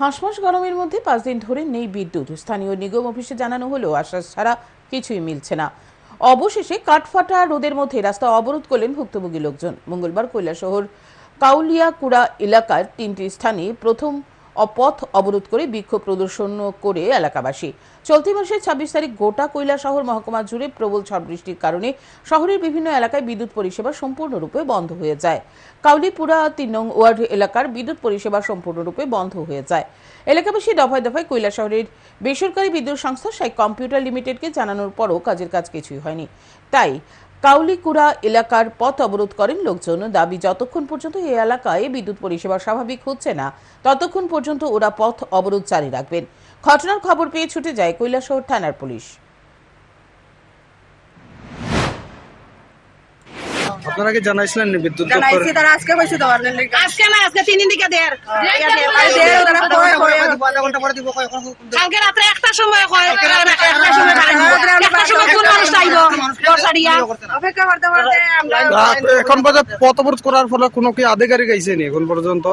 হাঁসফাঁস গরমের মধ্যে পাঁচ দিন ধরে নেই বিদ্যুৎ। স্থানীয় নিগম অফিসে জানানো হলেও আশ্বাস ছাড়া কিছুই মিলছে না। অবশেষে কাঠফাটা রোদের মধ্যে রাস্তা অবরোধ করলেন ভুক্তভোগী লোকজন। মঙ্গলবার কৈলাসহর কাউলিয়াকুড়া এলাকার তিনটি স্থানে প্রথম অপথ অবরোধ করে বিক্ষোভ প্রদর্শন করে এলাকাবাসী। চলতি মাসের ছাব্বিশ তারিখ গোটা কৈলা শহর মহকুমা জুড়ে প্রবল ঝড় বৃষ্টির কারণে শহরের বিভিন্ন এলাকায় বিদ্যুৎ পরিষেবা সম্পূর্ণরূপে বন্ধ হয়ে যায়। কাউলিপুরা তিন নং ওয়ার্ড এলাকার বিদ্যুৎ পরিষেবা সম্পূর্ণরূপে বন্ধ হয়ে যায়। এলাকাবাসী দফায় দফায় কৈলা শহরের বেসরকারি বিদ্যুৎ সংস্থা সাই কম্পিউটার লিমিটেডকে জানানোর পরও কাজের কাজ কিছুই হয়নি। তাই কাউলিকুড়া এলাকার পথ অবরোধ করেন লোকজন। দাবি যতক্ষণ পর্যন্ত এই এলাকায় বিদ্যুৎ পরিষেবা স্বাভাবিক হচ্ছে না ততক্ষণ পর্যন্ত ওরা পথ অবরোধ জারি রাখবেন। ঘটনার খবর পেয়ে ছুটে যায় কৈলাসহর থানার পুলিশ। আপনারা কি জানাইছিলেন বিদ্যুৎ জানাইছি তারা আজকে কইছে তো আপনার আজকে না আজকে তিন দিন দিকে দের দে, আর দে, ওরা পরে করে। কালকে রাত্রে একটার সময় কয় একটার সময় বাড়াই দিব। একটার সময় কোন মানুষ আইব দশারিয়া অপেক্ষা করতে করতে আমরা রাত এখন পর্যন্ত পথ অবরোধ করার ফলে কোনো কি আধিকারিক আইসেনি এখন পর্যন্ত?